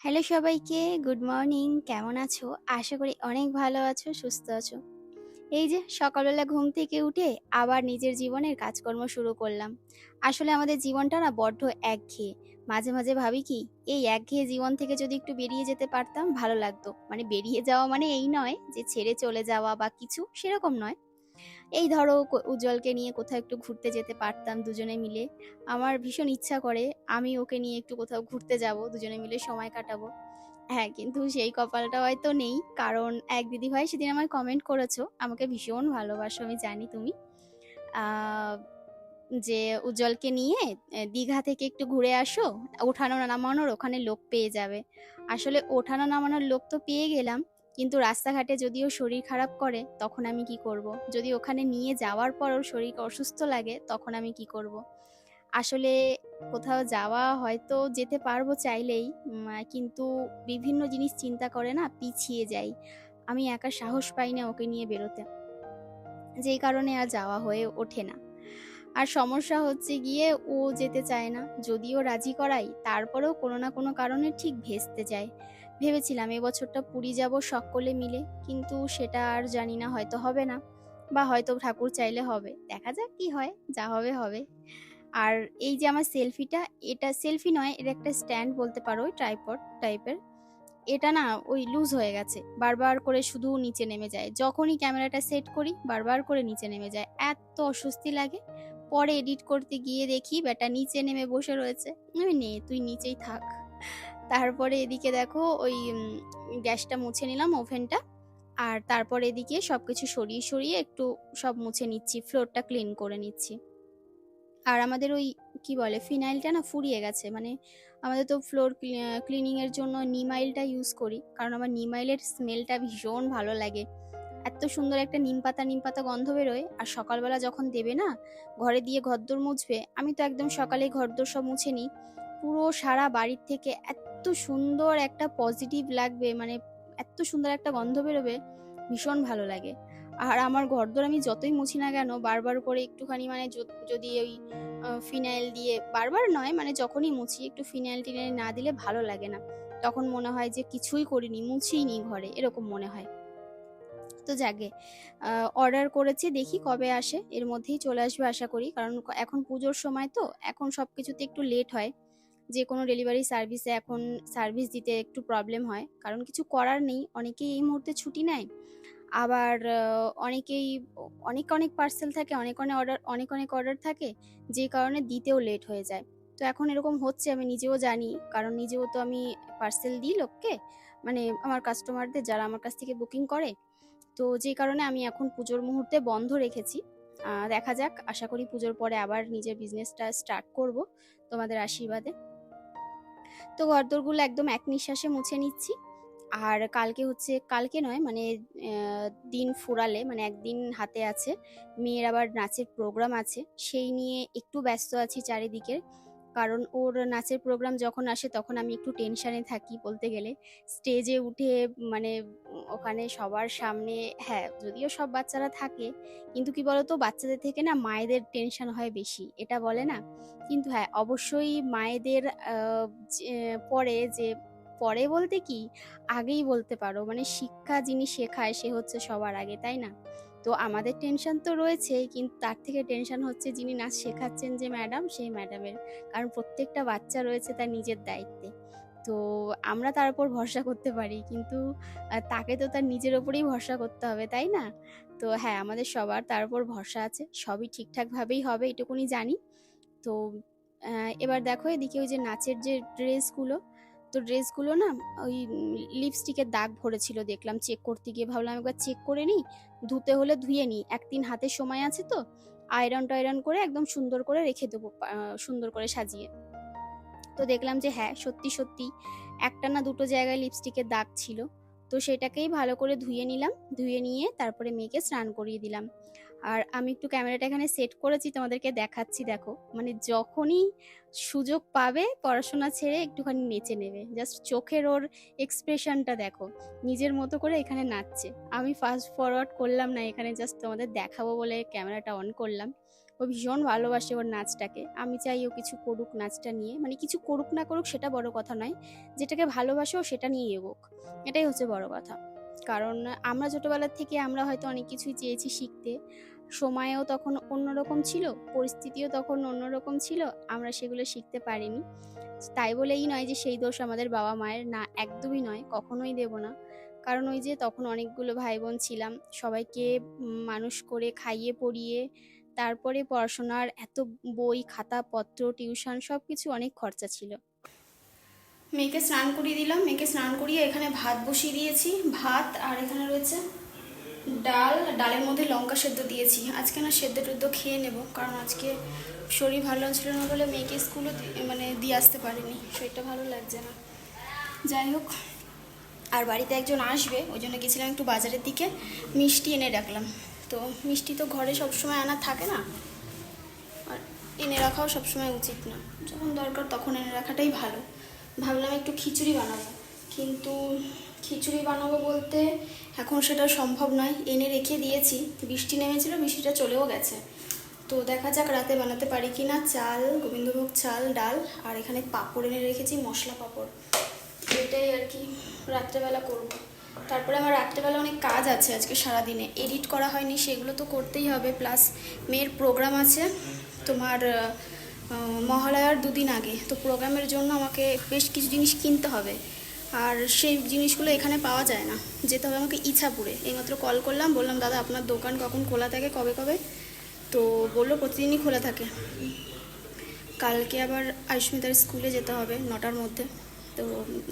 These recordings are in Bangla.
হ্যালো সবাইকে, গুড মর্নিং। কেমন আছো? আশা করি অনেক ভালো আছো, সুস্থ আছো। এই যে সকালবেলা ঘুম থেকে উঠে আবার নিজের জীবনের কাজকর্ম শুরু করলাম। আসলে আমাদের জীবনটা না বড্ড একঘেয়ে। মাঝে মাঝে ভাবি কি, এই একঘেয়ে জীবন থেকে যদি একটু বেরিয়ে যেতে পারতাম, ভালো লাগতো। মানে বেরিয়ে যাওয়া মানে এই নয় যে ছেড়ে চলে যাওয়া বা কিছু সেরকম নয়। এই ধরো উজ্জ্বলকে নিয়ে কোথাও একটু ঘুরতে যেতে পারতাম দুজনে মিলে। আমার ভীষণ ইচ্ছা করে আমি ওকে নিয়ে একটু কোথাও ঘুরতে যাব, দুজনে মিলে সময় কাটাবো। হ্যাঁ কিন্তু সেই কপালটা হয়তো নেই, কারণ এক দিদি ভাই সেদিন আমায় কমেন্ট করেছ, আমাকে ভীষণ ভালোবাসো, আমি জানি তুমি। যে উজ্জ্বলকে নিয়ে দীঘা থেকে একটু ঘুরে আসো, ওঠানো নামানোর ওখানে লোক পেয়ে যাবে। আসলে ওঠানো নামানোর লোক তো পেয়ে গেলাম কিন্তু রাস্তাঘাটে যদিও শরীর খারাপ করে, তখন আমি কি করব? যদি ওখানে নিয়ে যাওয়ার পর ওর শরীর অসুস্থ লাগে, তখন আমি কি করব? আসলে কোথাও যাওয়া হয়তো যেতে পারব চাইলেই কিন্তু বিভিন্ন জিনিস চিন্তা করে না পিছিয়ে যাই। আমি একা সাহস পাই না ওকে নিয়ে বেরোতে। যেই কারণে আর যাওয়া হয়ে ওঠে না। আর সমস্যা হচ্ছে গিয়ে ও যেতে চায় না। যদিও রাজি করাই, তারপরেও কোনো না কোনো কারণে ঠিক ভেস্তে যায়। ভেবেছিলাম এবছরটা পুরী যাব সকলে মিলে, কিন্তু সেটা আর জানি না হয়তো হবে না, বা হয়তো ঠাকুর চাইলে হবে। দেখা যাক কি হয়, যা হবে হবে। আর এই যে আমার সেলফিটা, এটা সেলফি নয় এটা একটা স্ট্যান্ড বলতে পারো, ওই ট্রাইপড টাইপের। এটা না ওই লুজ হয়ে গেছে, বারবার করে শুধু নিচে নেমে যায়। যখনই ক্যামেরাটা সেট করি, বারবার করে নিচে নেমে যায়। এত অস্বস্তি লাগে। পরে এডিট করতে গিয়ে দেখি বেটা নিচে নেমে বসে রয়েছে। নে, তুই নিচেই থাক। তারপরে এদিকে দেখো ওই গ্যাসটা মুছে নিলাম ওভেনটা। আর তারপর এদিকে সব কিছু সরিয়ে সরিয়ে একটু সব মুছে নিচ্ছি, ফ্লোরটা ক্লিন করে নিচ্ছি। আর আমাদের ওই, কি বলে, ফিনাইলটা না ফুরিয়ে গেছে। মানে আমাদের তো ফ্লোর ক্লিনিং এর জন্য নিমাইলটা ইউজ করি, কারণ আমার নিমাইলের স্মেলটা ভীষণ ভালো লাগে। এত সুন্দর একটা নিম পাতা নিম পাতা গন্ধ বেরোয়, আর সকালবেলা যখন দেবে না, ঘরে দিয়ে ঘরদোর মুছবে, আমি তো একদম সকালে ঘরদোর সব মুছে নিই। পুরো সারা বাড়ির থেকে এত সুন্দর একটা পজিটিভ লাগবে মানে এত সুন্দর একটা গন্ধ বেরোবে, ভীষণ ভালো লাগে। আর আমার ঘরদোর আমি যতই মুছি না কেন, বারবার করে একটুখানি মানে যদি ওই ফিনাইল দিয়ে, বারবার নয় মানে যখনই মুছি, একটু ফিনাইল টিনাইল না দিলে ভালো লাগে না। তখন মনে হয় যে কিছুই করিনি মুছিই নি ঘরে, এরকম মনে হয়। তো যাকে অর্ডার করেছি, দেখি কবে আসে, এর মধ্যেই চলে আসবে আশা করি। কারণ এখন পুজোর সময় তো, এখন সব কিছুতে একটু লেট হয়। যে কোনো ডেলিভারি সার্ভিসে এখন সার্ভিস দিতে একটু প্রবলেম হয়। কারণ কিছু করার নেই, অনেকেই এই মুহূর্তে ছুটি নেয়। আবার অনেকেই, অনেক অনেক পার্সেল থাকে, অনেক অনেক অর্ডার অনেক অনেক অর্ডার থাকে, যে কারণে দিতেও লেট হয়ে যায়। তো এখন এরকম হচ্ছে, আমি নিজেও জানি, কারণ নিজেও তো আমি পার্সেল দিই লোককে মানে আমার কাস্টমারদের যারা আমার কাছ থেকে বুকিং করে। তো যে কারণে আমি এখন পুজোর মুহূর্তে বন্ধ রেখেছি। দেখা যাক, আশা করি পুজোর পরে আবার নিজের বিজনেসটা স্টার্ট করব তোমাদের আশীর্বাদে। তো ঘরদোরগুলো একদম এক নিঃশ্বাসে মুছে নিচ্ছি। আর কালকে হচ্ছে, কালকে নয় মানে দিন ফোরালে মানে একদিন হাতে আছে। মেয়ের আবার নাচের প্রোগ্রাম আছে। সেই নিয়ে একটু ব্যস্ত আছি চারিদিকে। কারণ ওর নাচের প্রোগ্রাম যখন আসে তখন আমি একটু টেনশানে থাকি বলতে গেলে। স্টেজে উঠে মানে ওখানে সবার সামনে হ্যাঁ যদিও সব বাচ্চারা থাকে, কিন্তু কি বলতো, বাচ্চাদের থেকে না মায়েদের টেনশন হয় বেশি, এটা বলে না। কিন্তু হ্যাঁ অবশ্যই মায়েদের পরে যে, পরে বলতে কি, আগেই বলতে পারো মানে শিক্ষা যিনি শেখায় সে হচ্ছে সবার আগে, তাই না? তো আমাদের টেনশন তো রয়েছেই, কিন্তু তার থেকে টেনশন হচ্ছে যিনি নাচ শেখাচ্ছেন যে ম্যাডাম সেই ম্যাডামের কারণ প্রত্যেকটা বাচ্চা রয়েছে তার নিজের দায়িত্বে। তো আমরা তার উপর ভরসা করতে পারি, কিন্তু তাকে তো তার নিজের ওপরেই ভরসা করতে হবে, তাই না? তো হ্যাঁ আমাদের সবার তার উপর ভরসা আছে, সবই ঠিকঠাকভাবেই হবে, এটুকুনি জানি। তো এবার দেখো এদিকে ওই যে নাচের যে ড্রেসগুলো তো ড্রেসগুলো না ওই লিপস্টিকের দাগ ভরেছিল, দেখলাম চেক করতে গিয়ে ভাবলাম একবার চেক করে নিই, ধুতে হলে ধুয়ে নিই, একদিন হাতে সময় আছে তো আয়রন টায়রন করে একদম সুন্দর করে রেখে দেবো সুন্দর করে সাজিয়ে। তো দেখলাম যে হ্যাঁ সত্যি সত্যি একটা না দুটো জায়গায় লিপস্টিকের দাগ ছিল। তো সেটাকেই ভালো করে ধুয়ে নিলাম, ধুয়ে নিয়ে তারপরে মেয়েকে স্নান করিয়ে দিলাম। আর আমি একটু ক্যামেরাটা এখানে সেট করেছি, তোমাদেরকে দেখাচ্ছি, দেখো। মানে যখনই সুযোগ পাবে, পড়াশোনা ছেড়ে একটুখানি নেচে নেবে। জাস্ট চোখের ওর এক্সপ্রেশনটা দেখো, নিজের মতো করে এখানে নাচছে। আমি ফাস্ট ফরওয়ার্ড করলাম না, এখানে জাস্ট তোমাদের দেখাবো বলে ক্যামেরাটা অন করলাম। ও ভীষণ ভালোবাসে ওর নাচটাকে। আমি চাই ও কিছু করুক নাচটা নিয়ে। মানে কিছু করুক না করুক সেটা বড় কথা নয়। যেটাকে ভালোবাসে ও সেটা নিয়ে এগোক। এটাই হচ্ছে বড় কথা। কারণ আমরা ছোটোবেলার থেকে আমরা হয়তো অনেক কিছুই চেয়েছি শিখতে। সময়ও তখন অন্যরকম ছিল, পরিস্থিতিও তখন অন্যরকম ছিল, আমরা সেগুলো শিখতে পারিনি। তাই বলেই নয় যে সেই দোষ আমাদের বাবা মায়ের না, একদমই নয়, কখনোই দেব না। কারণ ওই যে তখন অনেকগুলো ভাই বোন ছিলাম, সবাইকে মানুষ করে খাইয়ে পড়িয়ে তারপরে পড়াশোনার এত বই, খাতা, পত্র, টিউশন সব কিছু অনেক খরচা ছিল। মেয়েকে স্নান করিয়ে দিলাম। মেয়েকে স্নান করিয়ে এখানে ভাত বসিয়ে দিয়েছি। ভাত আর এখানে রয়েছে ডাল। ডালের মধ্যে লঙ্কা সেদ্ধ দিয়েছি। আজকে না সেদ্ধ টেদ্ধ খেয়ে নেব, কারণ আজকে শরীর ভালো ছিল না বলে মেয়েকে স্কুলে মানে দিয়ে আসতে পারিনি। শরীরটা ভালো লাগছে না। যাই হোক, আর বাড়িতে একজন আসবে, ওই জন্য গেছিলাম একটু বাজারের দিকে। মিষ্টি এনে রাখলাম। তো মিষ্টি তো ঘরে সবসময় আনা থাকে না। আর এনে রাখাও সবসময় উচিত না। যখন দরকার তখন এনে রাখাটাই ভালো। ভাবলাম একটু খিচুড়ি বানাবো। কিন্তু খিচুড়ি বানাবো বলতে এখন সেটা সম্ভব নয়। এনে রেখে দিয়েছি। বৃষ্টি নেমেছিল, বৃষ্টিটা চলেও গেছে। তো দেখা যাক রাতে বানাতে পারি কি না চাল, গোবিন্দভোগ চাল, ডাল আর এখানে পাঁপড় এনে রেখেছি, মশলা পাঁপড়। এটাই আর কি রাত্রেবেলা করব। তারপরে আমার রাত্রেবেলা অনেক কাজ আছে আজকে সারাদিনে। এডিট করা হয়নি, সেগুলো তো করতেই হবে। প্লাস মেয়ের প্রোগ্রাম আছে তোমার মহালয়ার দুদিন আগে। তো প্রোগ্রামের জন্য আমাকে বেশ কিছু জিনিস কিনতে হবে। আর সেই জিনিসগুলো এখানে পাওয়া যায় না। যেতে হবে আমাকে ইছাপুরে। এইমাত্র কল করলাম, বললাম, দাদা, আপনার দোকান কখন খোলা থাকে? কবে কবে? তো বলল, প্রতিদিনই খোলা থাকে। কালকে আবার আয়ুষ্মিতার স্কুলে যেতে হবে, নটার মধ্যে। তো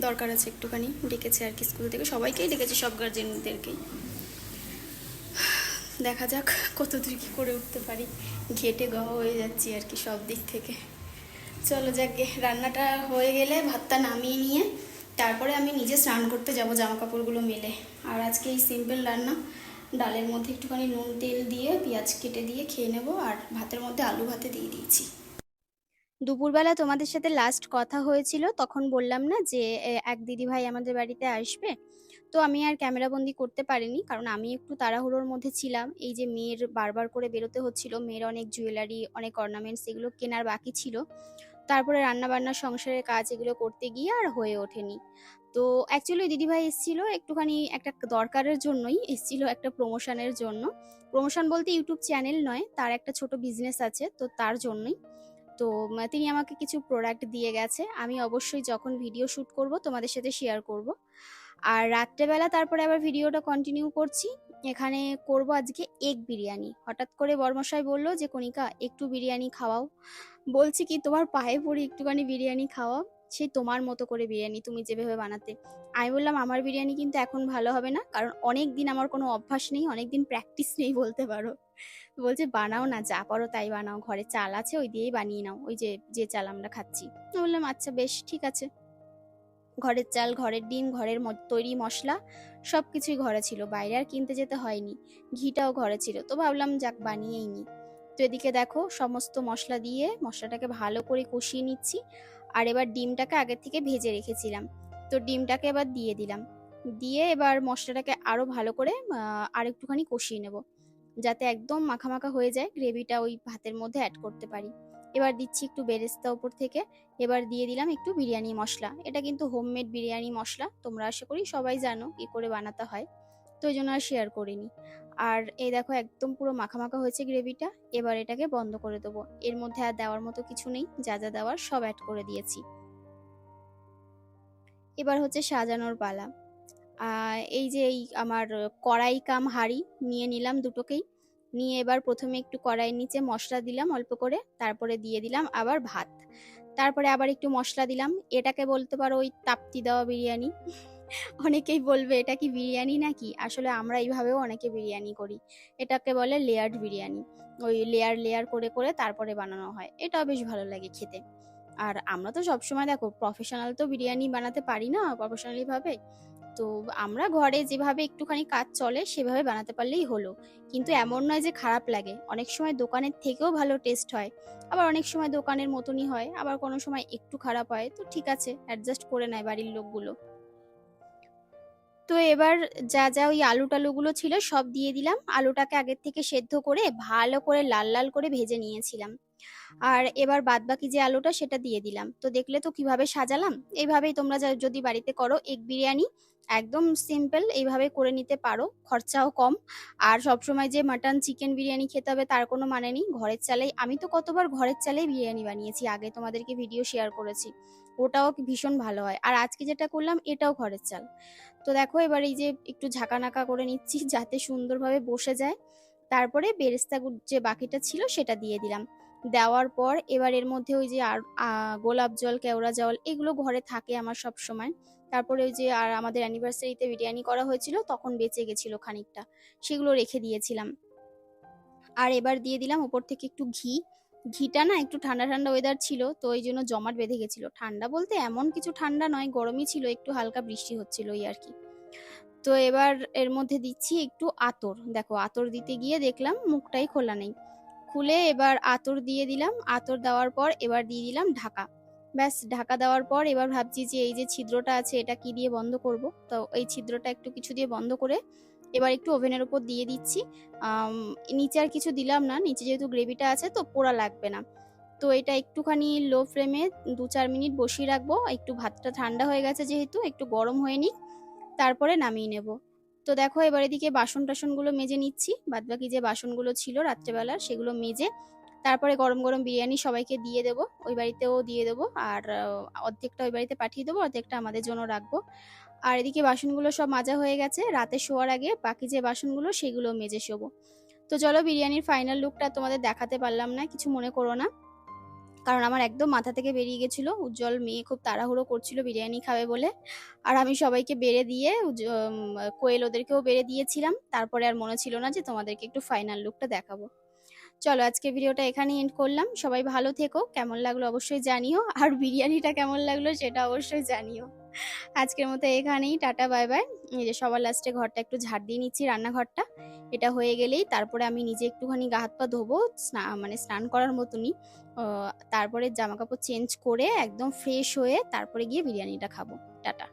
দরকার আছে একটুখানি, ডেকেছে আর কি স্কুল থেকে। সবাইকেই ডেকেছে, সব গার্জেনদেরকেই দেখা যাক কত দূর কী করে উঠতে পারি। ঘেটে গহ হয়ে যাচ্ছি আর কি সব দিক থেকে। চলো যাকে রান্নাটা হয়ে গেলে ভাতটা নামিয়ে নিয়ে তারপরে আমি নিজে স্নান করতে যাব জামা কাপড়গুলো মেলে। আর আজকে এই সিম্পল রান্না। ডালের মধ্যে একটুখানি নুন, তেল দিয়ে, পেঁয়াজ কেটে দিয়ে খেয়ে নেব। আর ভাতের মধ্যে আলু ভাতে দিয়ে দিয়েছি। দুপুরবেলা তোমাদের সাথে লাস্ট কথা হয়েছিল, তখন বললাম না যে এক দিদি ভাই আমাদের বাড়িতে আসবে। তো আমি আর ক্যামেরা বন্দি করতে পারিনি, কারণ আমি একটু তাড়াহুড়োর মধ্যে ছিলাম। এই যে মেয়ের বারবার করে বেরোতে হচ্ছিল, মেয়ের অনেক জুয়েলারি অনেক অর্নামেন্টস এগুলো কেনার বাকি ছিল। তারপরে রান্না বান্না সংসারের কাজ এগুলো করতে গিয়ে আর হয়ে ওঠেনি। তো অ্যাকচুয়ালি দিদিভাই এসেছিল একটুখানি একটা দরকারের জন্যই, এসেছিল একটা প্রমোশনের জন্য। প্রমোশন বলতে ইউটিউব চ্যানেল নয়, তার একটা ছোট বিজনেস আছে, তো তার জন্যই। তো তিনি আমাকে কিছু প্রোডাক্ট দিয়ে গেছে। আমি অবশ্যই যখন ভিডিও শ্যুট করব, তোমাদের সাথে শেয়ার করব। আর রাত্রেবেলা তারপরে আবার ভিডিওটা কন্টিনিউ করছি। এখানে করব আজকে এগ বিরিয়ানি। হঠাৎ করে বর্মশাই বলল যে, কণিকা, একটু বিরিয়ানি খাওয়াও। বলছি কি, তোমার পায়ে পড়ি একটুখানি বিরিয়ানি খাওয়াও। সেই তোমার মতো করে বিরিয়ানি তুমি যেভাবে বানাতে। আমি বললাম, আমার বিরিয়ানি কিন্তু এখন ভালো হবে না, কারণ অনেক দিন আমার কোনো অভ্যাস নেই অনেক দিন প্র্যাকটিস নেই বলতে পারো। বলছে, বানাও না, যা পারো তাই বানাও, ঘরে চাল আছে ওই দিয়েই বানিয়ে নাও, ওই যে যে চাল আমরা খাচ্ছি। বললাম আচ্ছা বেশ, ঠিক আছে। ঘরের চাল, ঘরের ডিম, ঘরের তৈরি মশলা সব কিছুই ঘরে ছিল, বাইরে আর কিনতে যেতে হয়নি, ঘিটাও ঘরে ছিল, তো ভাবলাম, যাক, বানিয়েই নি। তো এদিকে দেখো, সমস্ত মশলা দিয়ে মশলাটাকে ভালো করে কষিয়ে নিচ্ছি আর এবার ডিমটাকে আগের থেকে ভেজে রেখেছিলাম। তো ডিমটাকে এবার দিয়ে দিলাম। দিয়ে এবার মশলাটাকে আরও ভালো করে আর একটুখানি কষিয়ে নেব। যাতে একদম মাখা মাখা হয়ে যায়, গ্রেভিটা ওই ভাতের মধ্যে অ্যাড করতে পারি। এবার দিচ্ছি একটু বেরেস্তা ওপর থেকে। এবার দিয়ে দিলাম একটু বিরিয়ানি মশলা। এটা কিন্তু হোমমেড বিরিয়ানি মশলা, তোমরা আশা করি সবাই জানো কি করে বানাতে হয়। তো ওই জন্য আর শেয়ার করিনি। আর এই দেখো একদম পুরো মাখা মাখা হয়েছে গ্রেভিটা, এবার এটাকে বন্ধ করে দেবো। এর মধ্যে আর দেওয়ার মতো কিছু নেই, যা যা দেওয়ার সব অ্যাড করে দিয়েছি। এবার হচ্ছে সাজানোর পালা। এই যে এই আমার কড়াই কাম হাঁড়ি নিয়ে নিলাম দুটোকেই। নিয়ে এবার প্রথমে একটু কড়াইয়ের নিচে মশলা দিলাম অল্প করে, তারপরে দিয়ে দিলাম আবার ভাত। তারপরে আবার একটু মশলা দিলাম। এটাকে বলতে পারো ওই তাপ্তি দেওয়া বিরিয়ানি। অনেকেই বলবে, এটা কি বিরিয়ানি নাকি? আসলে আমরা এইভাবেও অনেকে বিরিয়ানি করি। এটাকে বলে লেয়ার্ড বিরিয়ানি। ওই লেয়ার লেয়ার করে করে তারপরে বানানো হয়। এটাও বেশ ভালো লাগে খেতে। আর আমরা তো সবসময় দেখো প্রফেশনাল তো বিরিয়ানি বানাতে পারি না প্রফেশনালি ভাবে। তো আমরা ঘরে যেভাবে একটুখানি কাজ চলে, সেভাবে বানাতে পারলেই হলো। কিন্তু এমন নয় যে খারাপ লাগে। অনেক সময় দোকানের থেকেও ভালো টেস্ট হয়। আবার অনেক সময় দোকানের মতনই হয়। আবার কোনো সময় একটু খারাপ হয়। তো ঠিক আছে অ্যাডজাস্ট করে নেয় বাড়ির লোকগুলো। তো এবার যা যা ওই আলু টালুগুলো ছিল সব দিয়ে দিলাম। আলুটাকে আগের থেকে সেদ্ধ করে ভালো করে লাল লাল করে ভেজে নিয়েছিলাম। আর এবার বাদবাকি যে আলুটা সেটা দিয়ে দিলাম। তো দেখলে তো কীভাবে সাজালাম? এইভাবেই তোমরা যদি বাড়িতে করো এগ বিরিয়ানি, একদম সিম্পল এইভাবে করে নিতে পারো, খরচাও কম। আর সবসময় যে মাটন চিকেন বিরিয়ানি খেতে হবে তার কোনো মানে নেই। ঘরের চালেই, আমি তো কতবার ঘরের চালেই বিরিয়ানি বানিয়েছি, আগে তোমাদেরকে ভিডিও শেয়ার করেছি। ওটাও ভীষণ ভালো হয়। আর আজকে যেটা করলাম, এটাও ঘরের চাল। তো দেখো এবার এই যে একটু ঝাঁকানাকা করে নিচ্ছি যাতে সুন্দরভাবে বসে যায়। তারপরে বেরেস্তা যে বাকিটা ছিল, সেটা দিয়ে দিলাম। দেওয়ার পর এবার এর মধ্যে ওই যে আর গোলাপ জল, কেওড়া জল, এগুলো ঘরে থাকে আমার সব সময়। তারপরে ওই যে আর আমাদের অ্যানিভার্সারিতে বিরিয়ানি করা হয়েছিল, তখন বেঁচে গেছিল খানিকটা। সেগুলো রেখে দিয়েছিলাম। আর এবার দিয়ে দিলাম ওপর থেকে একটু ঘি। ঘিটা না একটু ঠান্ডা ঠান্ডা ওয়েদার ছিল, তো ওই জন্য জমাট বেঁধে গেছিল। ঠান্ডা বলতে এমন কিছু ঠান্ডা নয়, গরমই ছিল, একটু হালকা বৃষ্টি হচ্ছিল ওই আর কি। তো এবার এর মধ্যে দিচ্ছি একটু আতর। দেখো, আতর দিতে গিয়ে দেখলাম মুখটাই খোলা নেই। খুলে এবার আতর দিয়ে দিলাম, আতর দেওয়ার পর এবার দিয়ে দিলাম ঢাকা। ব্যাস, ঢাকা দেওয়ার পর এবার ভাবছি যে এই যে ছিদ্রটা আছে, এটা কি দিয়ে বন্ধ করব? তো এই ছিদ্রটা একটু কিছু দিয়ে বন্ধ করে এবার একটু ওভেনের উপর দিয়ে দিচ্ছি। নিচে আর কিছু দিলাম না, নিচে যেহেতু গ্রেভিটা আছে তো পোড়া লাগবে না। তো এটা একটুখানি লো ফ্লেমে দু চার মিনিট বসিয়ে রাখব। একটু ভাতটা ঠান্ডা হয়ে গেছে যেহেতু, একটু গরম হয়ে নিক, তারপরে নামিয়ে নেব। তো দেখো এবার এদিকে বাসন টাসনগুলো মেজে নিচ্ছি। বাদবাকি যে বাসনগুলো ছিল রাত্রেবেলার সেগুলো মেজে, তারপরে গরম গরম বিরিয়ানি সবাইকে দিয়ে দেবো। ওই বাড়িতেও দিয়ে দেবো। আর অর্ধেকটা ওই বাড়িতে পাঠিয়ে দেবো, অর্ধেকটা আমাদের জন্য রাখব। আর এদিকে বাসনগুলো সব মাজা হয়ে গেছে। রাতে শোয়ার আগে বাকি যে বাসনগুলো, সেগুলো মেজে শোবো। তো চলো বিরিয়ানির ফাইনাল লুকটা তোমাদের দেখাতে পারলাম না, কিছু মনে করো না। কারণ আমার একদম মাথা থেকে বেরিয়ে গেছিল। উজ্জ্বল মেয়ে খুব তাড়াহুড়ো করছিল বিরিয়ানি খাবে বলে। আর আমি সবাইকে বেড়ে দিয়ে কোয়েল ওদেরকেও বেড়ে দিয়েছিলাম। তারপরে আর মনে ছিল না যে তোমাদেরকে একটু ফাইনাল লুকটা দেখাবো। চলো আজকে ভিডিওটা এখানে এন্ড করলাম। সবাই ভালো থেকো। কেমন লাগল অবশ্যই জানিও। আর বিরিয়ানিটা কেমন লাগল সেটা অবশ্যই জানিও। আজকের মতো এখানেই। Tata, bye bye. এই যে সবার লাস্টে ঘরটা একটু ঝাড় দিয়ে নিচ্ছি, রান্নাঘরটা। এটা হয়ে গেলেই তারপরে আমি নিজে একটুখানি গা হাত পা ধোবো, স্না- মানে স্নান করার মতনই। তারপরে জামা কাপড় চেঞ্জ করে একদম ফ্রেশ হয়ে তারপরে গিয়ে বিরিয়ানিটা খাব। টাটা।